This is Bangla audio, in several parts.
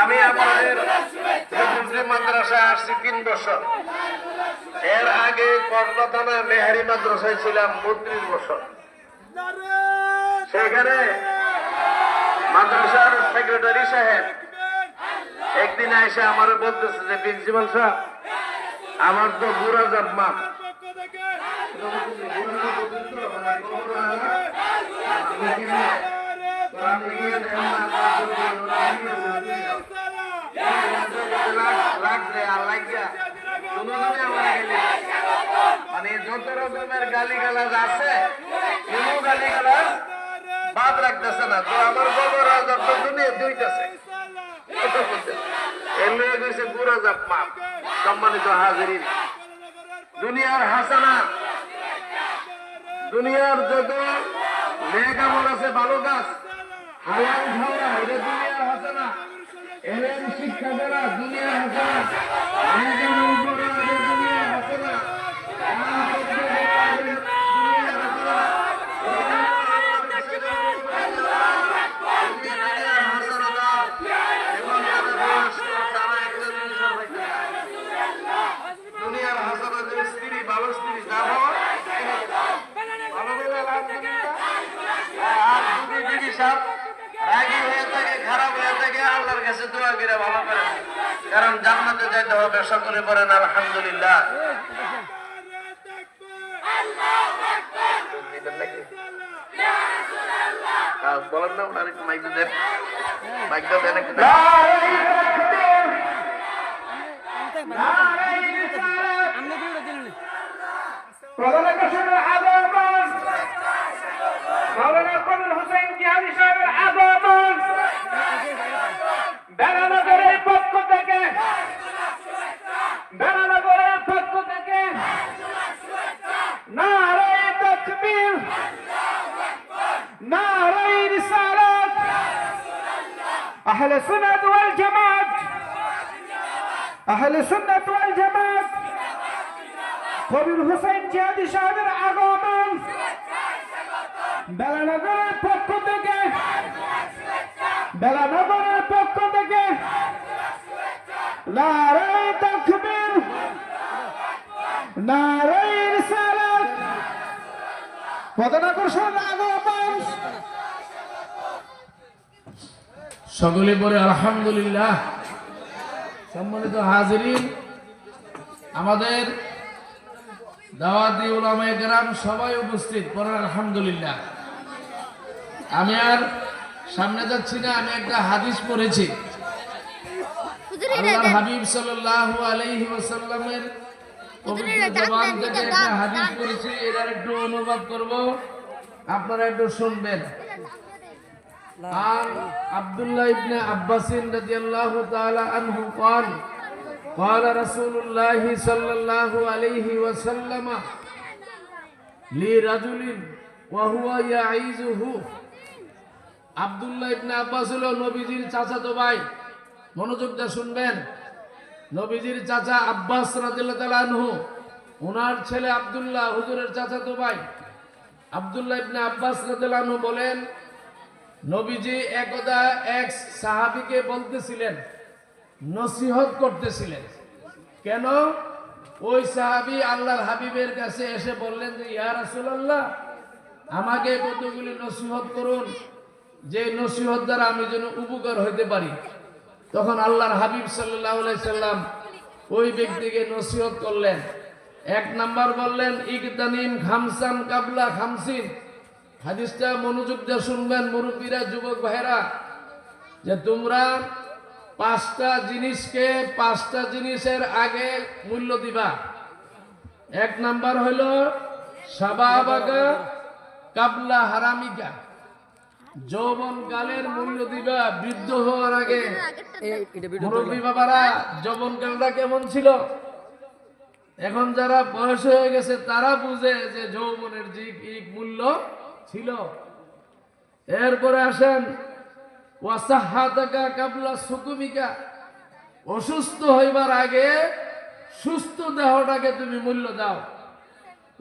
আমি আপনাদের মুসলিম মাদ্রাসায় আসছি তিন বছর। এর আগে কসবা থানা মেহারি মাদ্রাসায় ছিলাম বত্রিশ বছর। সেখানে মাদ্রাসার সেক্রেটারি সাহেব একদিন এসে আমার বলতেছে যে, প্রিন্সিপাল সাহেব, আমার তো বুড়া জাত মাপ মানে যত রকমের গালি গালাজ আছে, কোনো গালি গালাজ বাদ রাখতেছে না। তো আমার গোবর রাজার তো দুনিয়া দুইটাছে এমনি গেছে জাপ মাপ, সম্মানিত হাজিরিন। দুনিয়ার হাসানা, দুনিয়ার যত নেক আমল আছে ভালো খাওয়া, এটা দুনিয়ার হাসানা। এলেন শিক্ষা করা দুনিয়ার হাসানা নেক আমল করা এটা হাসানা দান করতে দেওয়া এটা দুনিয়ার হাসানা। দুনিয়ার হাসানা দাও। এবং যাদের বয়স্ক তারা একটা জিনিসও পাইতে না। দুনিয়ার হাসানা যে স্ত্রী ভালো স্ত্রী বলে আর রাগি হয়ে থাকে, খারাপ হয়ে থাকে, আল্লাহর কাছে দোয়া করে ভালো করে কারণ জান্নাতে যাইতে হবে, সকলে পড়েন, আলহামদুলিল্লাহ। বলেন না হোসেন জিহাদি সাহেবের বেড়ানগরের পক্ষ থেকে বেড়ানগরের পক্ষ থেকে নারায় তকবীর নারায় রিসালাত আহলে সুন্নাত ওয়াল জামাত আহলে সুন্নাত ওয়াল জামাত কবির হোসেন জিয়াদি সাহেবের আগমন বেলানগরের পক্ষ থেকে বেলানগরের পক্ষ থেকে তকবীর রিসালাত। আগমন। সকলে পরে আলহামদুলিল্লাহ। সম্মানিত হাজিরিন, আমাদের দাওয়াতি উলামায়ে কেরাম সবাই উপস্থিত, পড়েন আলহামদুলিল্লাহ। আমি আর সামনে যাচ্ছি না, আমি একটা হাদিস পড়েছি। আল্লাহর হাবিব সাল্লাল্লাহু আলাইহি ওয়াসাল্লামের পবিত্র জবান থেকে একটা হাদিস পড়েছি এটার একটু অনুবাদ করব আপনারা একটু শুনবেন عن عبد الله بن عباس رضي الله تعالى عنه قال قال رسول الله صلى الله عليه وسلم لرجل وهو يعيزه আব্দুল্লাহ ইবনে আব্বাস হলো নবীজির চাচাতো ভাই মনোযোগ দিয়ে শুনবেন। নবীজির চাচা আব্বাস আনহু ওনার ছেলে আব্দুল্লাহ, হুজুরের চাচাতো ভাই আবদুল্লাহ ইবনে আব্বাস আনহু বলেন, নবীজি একদা এক সাহাবীকে বলতেছিলেন, নসিহত করতেছিলেন। কেন? ওই সাহাবী আল্লাহর হাবিবের কাছে এসে বললেন যে, ইয়া রাসূলুল্লাহ, আমাকে কতগুলি নসিহত করুন। যে নসিহত দ্বারা আমি যেন উপকার হইতে পারি। তখন আল্লাহর হাবিব সাল্লাম ওই ব্যক্তিকে নসিহত করলেন। এক নাম্বার বললেন ইকদানিম খামসান কাবলা খামসিন। হাদিসটা মনোযোগ দিয়ে শুনবেন, মুরব্বীরা, যুবক ভাইরা যে তোমরা পাঁচটা জিনিসকে পাঁচটা জিনিসের আগে মূল্য দিবা। এক নাম্বার হইল সাবাবাগা কাবলা হারামিকা যৌবন কালের মূল্য দিবা বৃদ্ধ হওয়ার আগে। মুরব্বী বাবারা যৌবন কালটা কেমন ছিল? এখন যারা বয়স হয়ে গেছে তারা বুঝে যে যৌবনের যে মূল্য ছিল। এরপরে আসেন ওয়াসাহাতাকা কাবলা সুকুমিকা। অসুস্থ হইবার আগে সুস্থ দেহটাকে তুমি মূল্য দাও।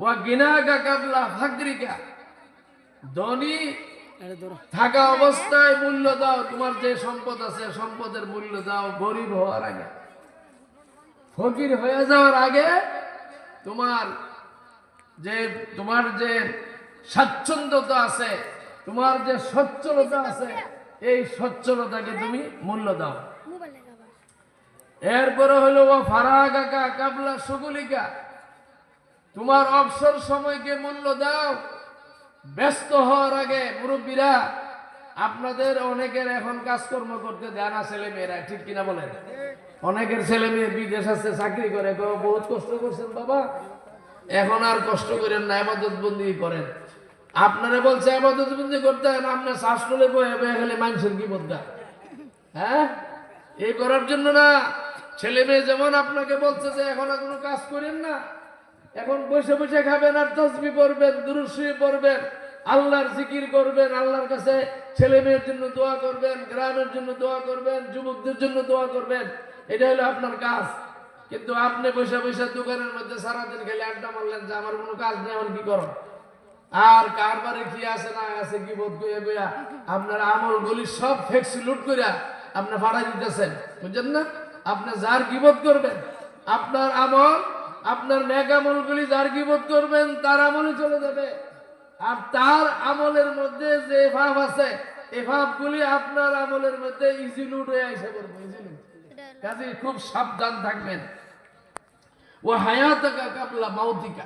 ওয়া গিনাকা কাবলা ফাকরিকা ধনী থাকা অবস্থায় মূল্য দাও তোমার যে সম্পদ আছে সম্পদের মূল্য দাও গরিব হওয়ার আগে। ফকির হয়ে যাওয়ার আগে তোমার যে তোমার যে স্বাচ্ছন্দ্যতা আছে তোমার যে সচ্ছলতা আছে এই সচ্ছলতাকে তুমি মূল্য দাও। এরপরে হলো ও ফারাগাকা কাবলা সুগুলিকা। তোমার অবসর সময়কে মূল্য দাও। ব্যস্ত হওয়ার আগে মুরব্বীরা, আপনাদের অনেকের এখন কাজকর্ম করতে দেয় না ছেলে মেয়েরা, ঠিক কিনা বলেন? অনেকের ছেলে মেয়ে বিদেশ আছে চাকরি করে বহুত কষ্ট করছেন বাবা। এখন আর কষ্ট করেন না আবাদত বন্দি করেন। আপনারা বলছে আবাদত বন্দি করতে হয় না আপনার শ্বাস তুলে বয়ে বয়ে গেলে মানুষের কি বলতে হ্যাঁ? এই করার জন্য না, ছেলে মেয়ে যেমন আপনাকে বলছে যে, এখন আর কোনো কাজ করেন না। এখন বসে বসে খাবেন আর তসবি পড়বেন দুরুশ্রী পড়বেন, আল্লাহর জিকির করবেন, আল্লাহর কাছে ছেলে মেয়ের জন্য দোয়া করবেন, গ্রামের জন্য দোয়া করবেন, যুবকদের জন্য দোয়া করবেন, এটা হলো আপনার কাজ। কিন্তু আপনি বসে বসে দোকানের মধ্যে সারাদিন খেলে আড্ডা মারলেন যে আমার কোনো কাজ নেই আমার কি করো আর কারবারে কি আছে না আছে কি বোধ করে বইয়া আপনার আমল গলি সব ফেক্সি লুট করিয়া আপনি ভাড়া দিতেছেন, বুঝছেন না? আপনি যার গিবত করবেন? আপনার আমল আপনার ন্যাক আমলগুলি যার গিবত করবেন, তার আমলই চলে যাবে। আর তার আমলের মধ্যে যে ভাব আছে এই ভাবগুলি আপনার আমলের মধ্যে ইজি লুট হয়ে আসে করব ইজি লুট কাজে খুব সাবধান থাকবেন। ও হায়াতাকা কাবলা মাউতিকা।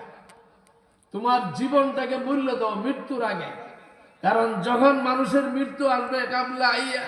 তোমার জীবনটাকে মূল্য দাও মৃত্যুর আগে। কারণ যখন মানুষের মৃত্যু আসবে কাবলা আইয়া